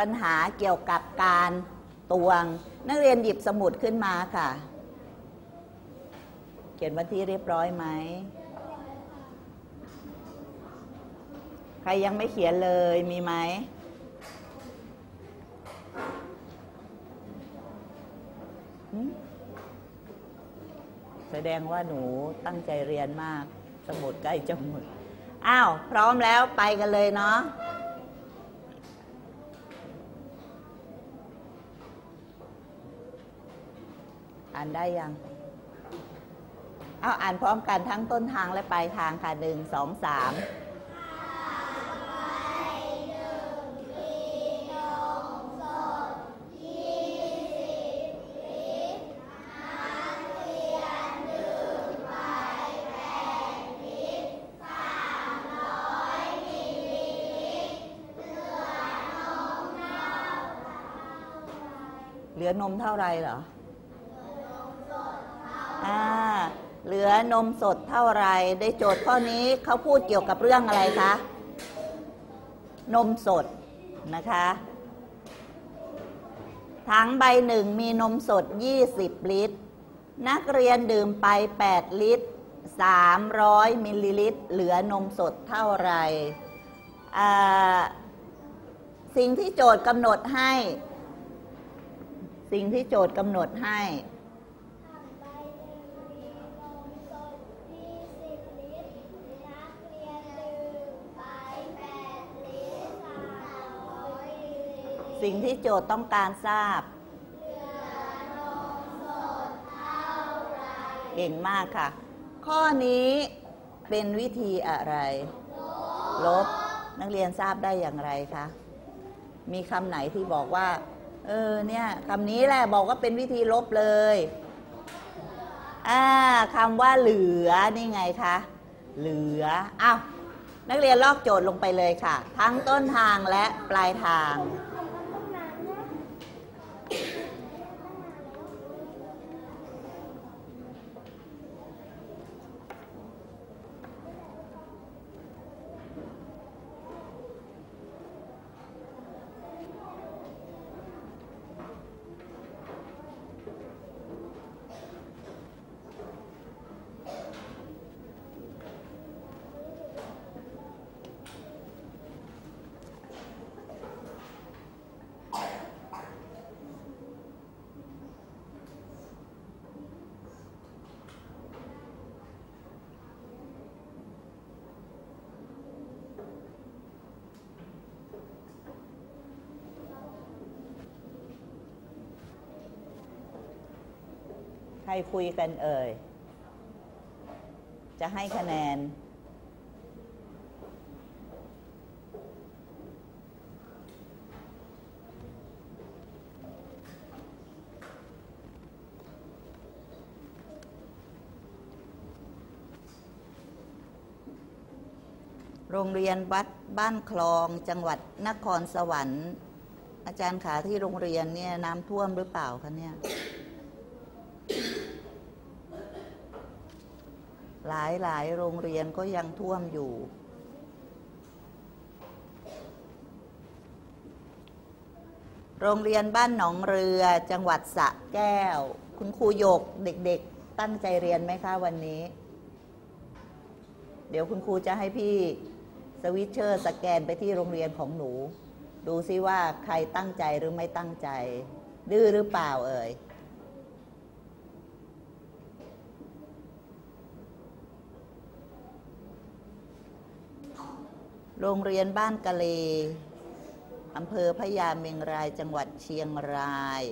ปัญหาเกี่ยวกับการตวง นักเรียนหยิบสมุดขึ้นมาค่ะ เขียนวันที่เรียบร้อยไหม ใครยังไม่เขียนเลยมีไหมแสดงว่าหนูตั้งใจเรียนมาก สมุดใกล้จะหมด อ้าว พร้อมแล้วไปกันเลยเนาะ อ่านได้ยังเอาอ่านพร้อมกันทั้งต้นทางและปลายทางค่ะหนึ่งสองสามเหลือนมเท่าไรเหรอา เหลือนมสดเท่าไรในโจทย์ข้อนี้เขาพูดเกี่ยวกับเรื่องอะไรคะ นมสดนะคะ ถังใบหนึ่งมีนมสด 20 ลิตร นักเรียนดื่มไป 8 ลิตร 300 มิลลิลิตร เหลือนมสดเท่าไร สิ่งที่โจทย์กำหนดให้ สิ่งที่โจทย์กำหนดให้ สิ่งที่โจทย์ต้องการทราบเก่งมากค่ะ ข้อนี้เป็นวิธีอะไร ลบนักเรียนทราบได้อย่างไรคะ มีคำไหนที่บอกว่า เออเนี่ยคำนี้แหละบอกว่าเป็นวิธีลบเลยอ่าคำว่าเหลือนี่ไงคะ เหลืออ้าวนักเรียนลอกโจทย์ลงไปเลยค่ะ ทั้งต้นทางและปลายทาง รคุยกันเอ่ย จะให้คะแนน โรงเรียนวัดบ้านคลองจังหวัดนครสวรรค์ อาจารย์ขาที่โรงเรียนเนี่ยน้ำท่วมหรือเปล่าคะเนี่ย หลายหลายโรงเรียนก็ยังท่วมอยู่ โรงเรียนบ้านหนองเรือจังหวัดสระแก้ว คุณครูโยกเด็กๆ ตั้งใจเรียนไหมคะวันนี้ เดี๋ยวคุณครูจะให้พี่สวิตเชอร์สแกนไปที่โรงเรียนของหนู ดูซิว่าใครตั้งใจหรือไม่ตั้งใจ ดื้อหรือเปล่าเอ่ย โรงเรียนบ้านกะเลอำเภอพญาเมงรายจังหวัดเชียงราย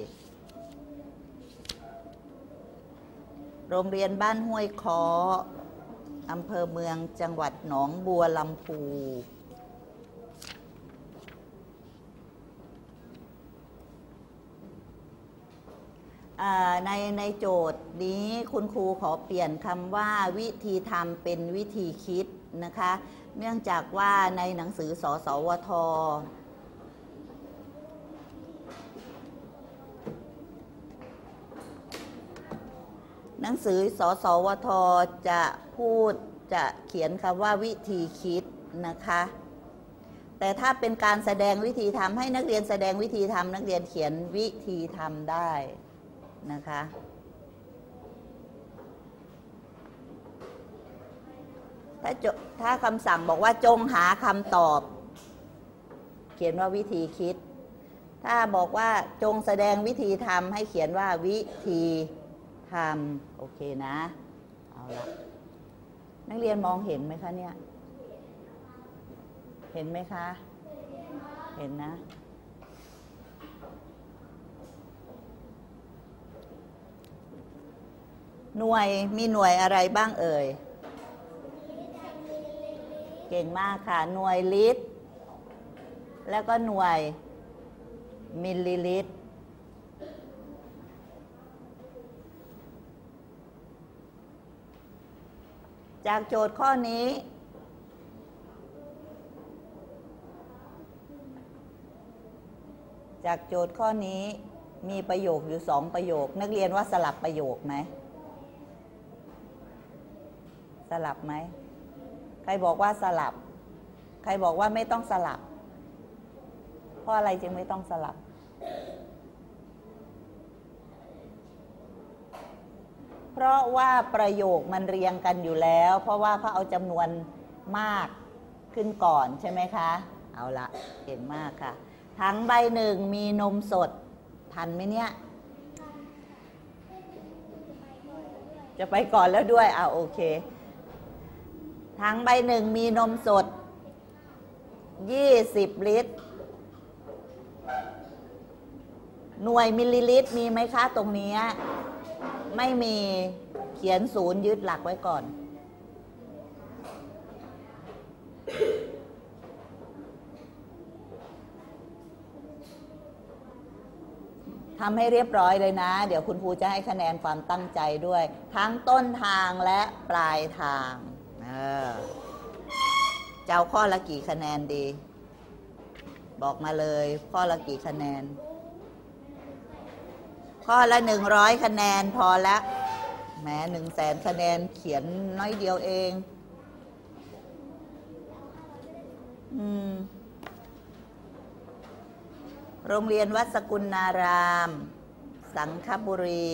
โรงเรียนบ้านห้วยคออำเภอเมืองจังหวัดหนองบัวลำพูในในโจทย์นี้คุณครูขอเปลี่ยนคำว่าวิธีทำเป็นวิธีคิดนะคะ เนื่องจากว่าในหนังสือสอสวทหนังสือสอสวทจะพูดจะเขียนคำว่าวิธีคิดนะคะ แต่ถ้าเป็นการแสดงวิธีทำให้นักเรียนแสดงวิธีทำนักเรียนเขียนวิธีทำได้นะคะ ถ้าถ้าคำสั่งบอกว่าจงหาคำตอบ เขียนว่าวิธีคิด ถ้าบอกว่าจงแสดงวิธีทำให้เขียนว่าวิธีทำโอเคนะ เอาละนักเรียนมองเห็นไหมคะเนี่ย เห็นไหมคะ เห็นนะหน่วยมีหน่วยอะไรบ้างเอ่ย เก่งมากค่ะ หน่วยลิตร แล้วก็หน่วยมิลลิลิตร จากโจทย์ข้อนี้ จากโจทย์ข้อนี้มีประโยคอยู่สองประโยค นักเรียนว่าสลับประโยคไหม สลับไหม ครบอกว่าสลับ ใครบอกว่าไม่ต้องสลับ เพราะอะไรจึงไม่ต้องสลับ เพราะว่าประโยคมันเรียงกันอยู่แล้ว เพราะว่าเขาเอาจำนวนมากขึ้นก่อนใช่ไหมคะ เอาละเก่งมากค่ะ ถังใบหนึ่งมีนมสด ทันไหมเนี่ยจะไปก่อนแล้วด้วยอ่าโอเค ถังใบหนึ่งมีนมสด 20 ลิตร หน่วยมิลลิลิตรมีไหมคะตรงนี้ ไม่มีเขียนศูนย์ยึดหลักไว้ก่อน ทำให้เรียบร้อยเลยนะ เดี๋ยวคุณครูจะให้คะแนนความตั้งใจด้วย ทั้งต้นทางและปลายทาง อจะเอาข้อละกี่คะแนนดี บอกมาเลย ข้อละกี่คะแนน ข้อละหนึ่งร้อยคะแนนพอละแหม้หนึ่งแสนคะแนนเขียนน้อยเดียวเอง อืม โรงเรียนวัดสกุลนาราม สังคบุรี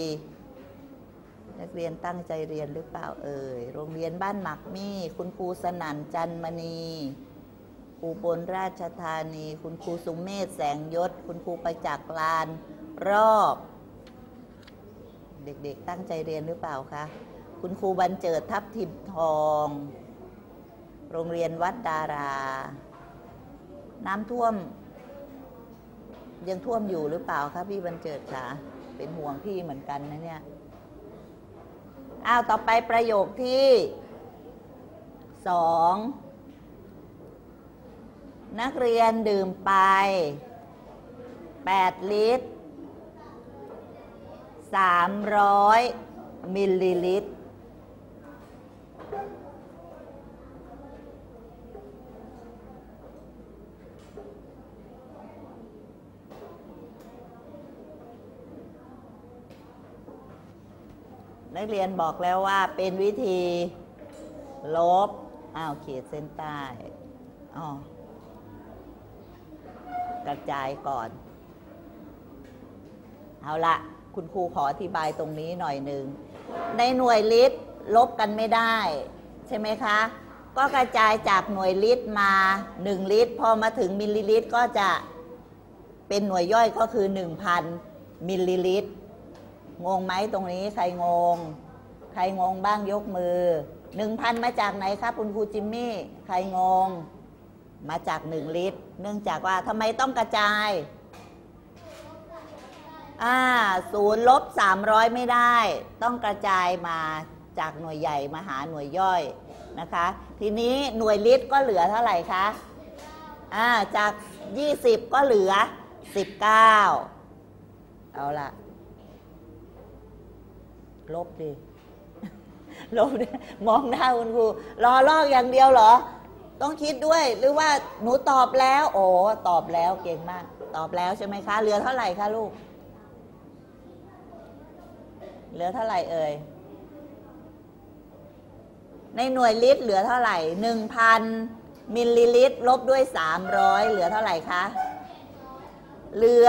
นักเรียนตั้งใจเรียนหรือเปล่าเอ่ย โรงเรียนบ้านหมักมี่ คุณครูสนั่นจันมณีครูบนราชธานี คุณครูสุมเมธแสงยศ คุณครูประจักษ์ลาน รอบ เด็กๆ ตั้งใจเรียนหรือเปล่าคะ คุณครูบรรเจิดทับทิมทอง โรงเรียนวัดดารา น้ำท่วม ยังท่วมอยู่หรือเปล่าคะพี่บรรเจิดคะเป็นห่วงพี่เหมือนกันนะเนี่ย อ้าว ต่อไปประโยคที่สองนักเรียนดื่มไป 8 ลิตร 300 มิลลิลิตร นักเรียนบอกแล้วว่าเป็นวิธีลบอ้าวขีดเส้นใต้อ๋อกระจายก่อน เอาละคุณครูขออธิบายตรงนี้หน่อยหนึ่ง ในหน่วยลิตรลบกันไม่ได้ ใช่ไหมคะ ก็กระจายจากหน่วยลิตรมา 1 ลิตร พอมาถึงมิลลิลิตรก็จะเป็นหน่วยย่อยก็คือ 1,000 มิลลิลิตร งงไหมตรงนี้ใครงง ใครงงบ้างยกมือ1,000มาจากไหนครับคุณครูจิมมี่ ใครงง มาจาก1ลิตร เนื่องจากว่าทำไมต้องกระจายอ่าศูนย์ลบสามร้อยไม่ได้ ต้องกระจายมาจากหน่วยใหญ่มาหาหน่วยย่อยนะคะ ทีนี้หน่วยลิตรก็เหลือเท่าไหร่คะอ่าจาก 20 ก็เหลือ 19 เอาละ ลบดิลบดิมองหน้าคุณครูรอลอกอย่างเดียวเหรอ ต้องคิดด้วยหรือว่าหนูตอบแล้ว โอ้ตอบแล้วเก่งมาก ตอบแล้วใช่ไหมคะเหลือเท่าไหร่คะลูกเหลือเท่าไหร่เอ่ยในหน่วยลิตรเหลือเท่าไหร่หนึ่งพันมิลลิลิตร ลบด้วย300เหลือเท่าไหร่คะเหลือ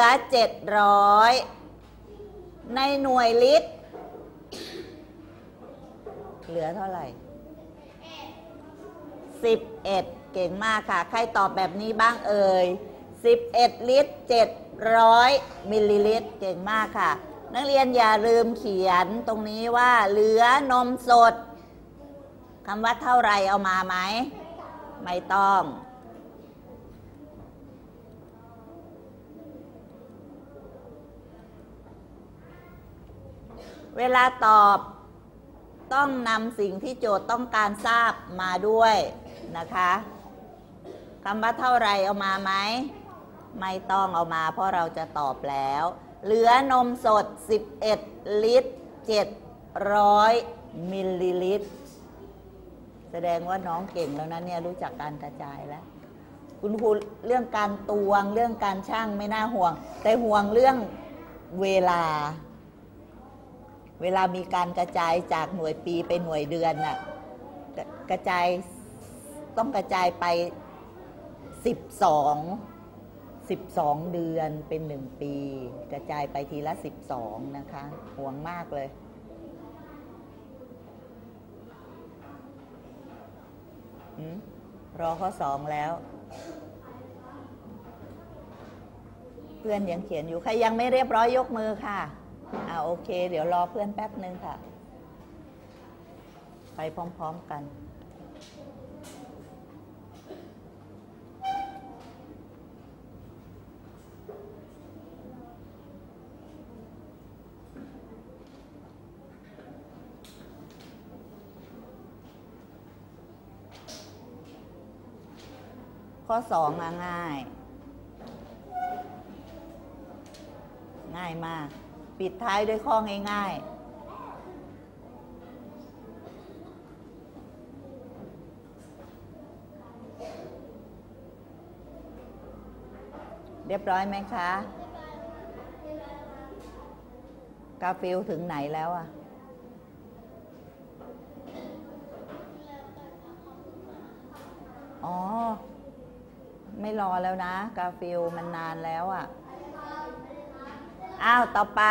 700ในหน่วยลิตร เหลือเท่าไหร่11เก่งมากค่ะ ใครตอบแบบนี้บ้างเอ่ย11ลิตร700มิลลิลิตรเก่งมากค่ะ นักเรียนอย่าลืมเขียนตรงนี้ว่าเหลือนมสดคำว่าเท่าไหรเอามาไหม ไม่ต้องเวลาตอบ ต้องนำสิ่งที่โจทย์ต้องการทราบมาด้วยนะคะคำว่าเท่าไรเอามาไหม ไม่ต้องเอามาเพราะเราจะตอบแล้ว เหลือนมสด 11 ลิตร 700 มิลลิลิตร แสดงว่าน้องเก่งแล้วนะเนี่ยรู้จักการกระจายแล้ว คุณครูเรื่องการตวงเรื่องการช่างไม่น่าห่วง แต่ห่วงเรื่องเวลา เวลามีการกระจายจากหน่วยปีไปหน่วยเดือนน่ะกระจายต้องกระจายไป 12 12 เดือนเป็นหนึ่งปี กระจายไปทีละ 12 นะคะ ห่วงมากเลยอรอข้อสองแล้ว เพื่อนยังเขียนอยู่ ใครยังไม่เรียบร้อยยกมือค่ะ โอเค เดี๋ยวรอเพื่อนแป๊บหนึ่งค่ะ ไปพร้อม ๆกันข้อสองง่าย ง่ายมาก ปิดท้ายด้วยข้อง่าย ๆ เรียบร้อยไหมคะ กาฟิลถึงไหนแล้วอะอ๋อ ไม่รอแล้วนะ กาฟิลมันนานแล้วอะ่ะ อ้าว ต่อไป